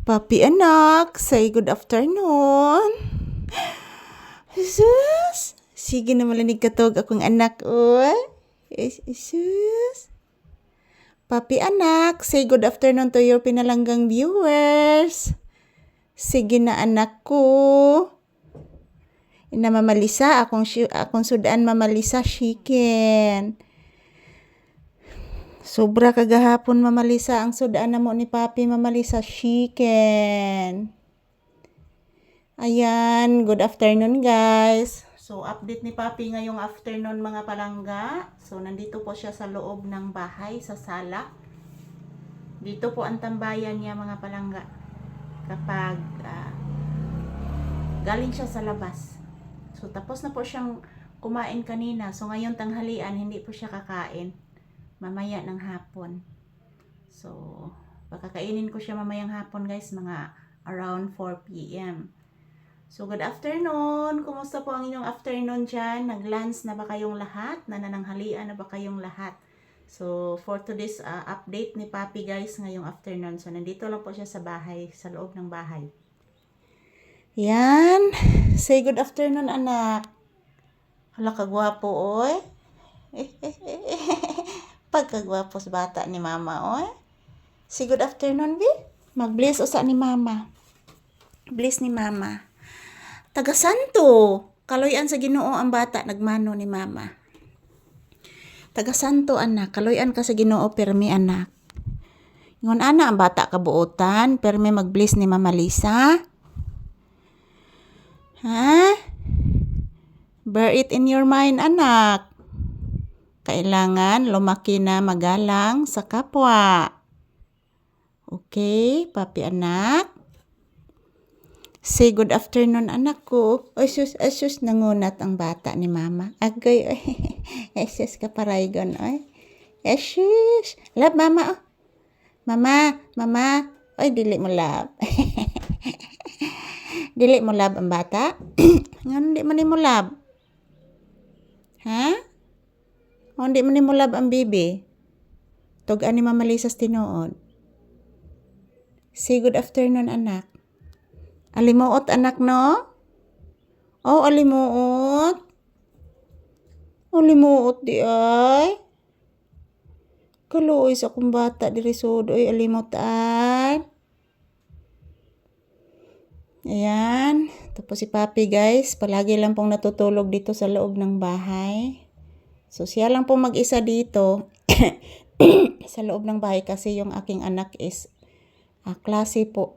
Papi anak, say good afternoon. Jesus, sige na malanig katog akong anak, oy. Jesus. Papi anak, say good afternoon to your pinalanggang viewers. Sige na anak ko. Ina mamalisa, akong, akong sudan mamalisa, chicken. Sobra kagahapon mamalisa ang sudan na mo ni Papi mamalisa chicken. Ayan, good afternoon guys. So update ni Papi ngayong afternoon mga palangga. So nandito po siya sa loob ng bahay sa sala. Dito po ang tambayan niya mga palangga. Kapag ah, galing siya sa labas. So tapos na po siyang kumain kanina. So ngayon tanghalian hindi po siya kakain mamaya ng hapon. So, pakakainin ko siya mamayang hapon guys, mga around 4 p.m. So, good afternoon! Kumusta po ang inyong afternoon dyan? Nag-lunch na ba kayong lahat? Nanananghalian na ba kayong lahat? So, for today's uh, update ni Papi guys ngayong afternoon. So, nandito lang po siya sa bahay, sa loob ng bahay. Yan. Say good afternoon, anak. Hala, kagwapo, oy. Pagkagwapo sa bata ni mama, oy. Say good afternoon, bi. Mag-bless usa ni mama. Bless ni mama. Taga Santo. Kaloyan sa Ginoo ang bata nagmano ni mama. Taga Santo anak, kaloyan ka sa Ginoo permi anak. Ngon ana ang bata kabuotan, permi mag-bless ni Mama Lisa. Ha? Bear it in your mind anak. Kailangan lumaki na magalang sa kapwa. Okay, papi anak. Say good afternoon anak ko. Asus, asus, nangunat ang bata ni mama. Agay, ay. Asus ka paraygon, ay. Asus. Love mama, oh. Mama, mama. Ay, dili mo love. dili mo love ang bata? Nga, di mo ni mo love. Ha? O, hindi mo ni mo love ang bibi. Tugaan ni Mama Lisa sa tinuod. Say good afternoon, anak. Alimuot, anak, no? Oh, alimuot. Alimuot, di ay. Kaluoy sa akong bata, diri sud, oy, alimutan. Ayan. Tapos si Papi, guys, palagi lang pong natutulog dito sa loob ng bahay. So, siya lang po mag-isa dito sa loob ng bahay kasi yung aking anak is ah, klase po.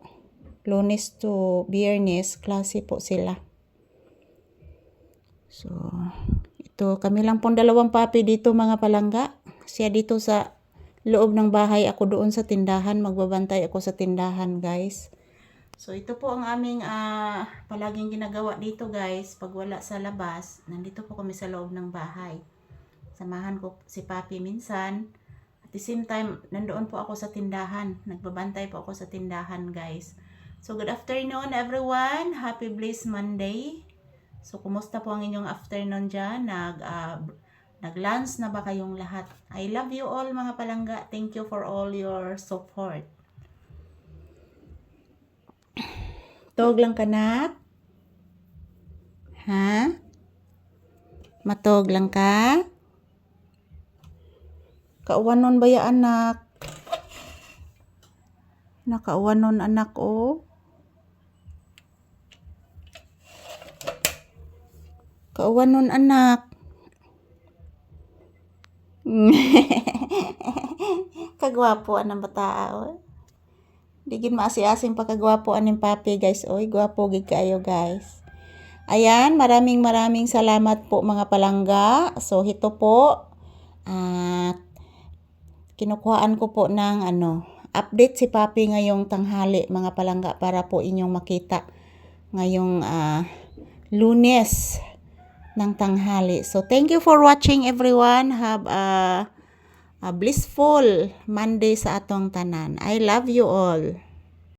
Lunes to biyernes, klase po sila. So, ito, kami lang pong dalawang papi dito mga palangga. Siya dito sa loob ng bahay, ako doon sa tindahan. Magbabantay ako sa tindahan, guys. So, ito po ang aming ah, palaging ginagawa dito, guys. Pag wala sa labas, nandito po kami sa loob ng bahay. Samahan ko si Papi minsan. At the same time, nandoon po ako sa tindahan. Nagbabantay po ako sa tindahan, guys. So, good afternoon, everyone. Happy Bliss Monday. So, kumusta po ang inyong afternoon dyan? Nag, ah, nag-lunch na ba kayong lahat? I love you all, mga palangga. Thank you for all your support. Tog lang ka, nak? Ha? Matog lang ka? Kauwanon ba ya anak? Nakauwanon anak oh. Kauwanon anak. Kagwapo ang bata oh. Digin maasi-asing pagkagwapo aning papi guys oy. Gwapo gid kayo guys. Ayan, maraming maraming salamat po mga palangga. So, ito po. At kinukuhaan ko po ng ano, update si Papi ngayong tanghali mga palangga para po inyong makita ngayong ah, lunes ng tanghali. So, thank you for watching everyone. Have a, a blissful Monday sa atong tanan. I love you all.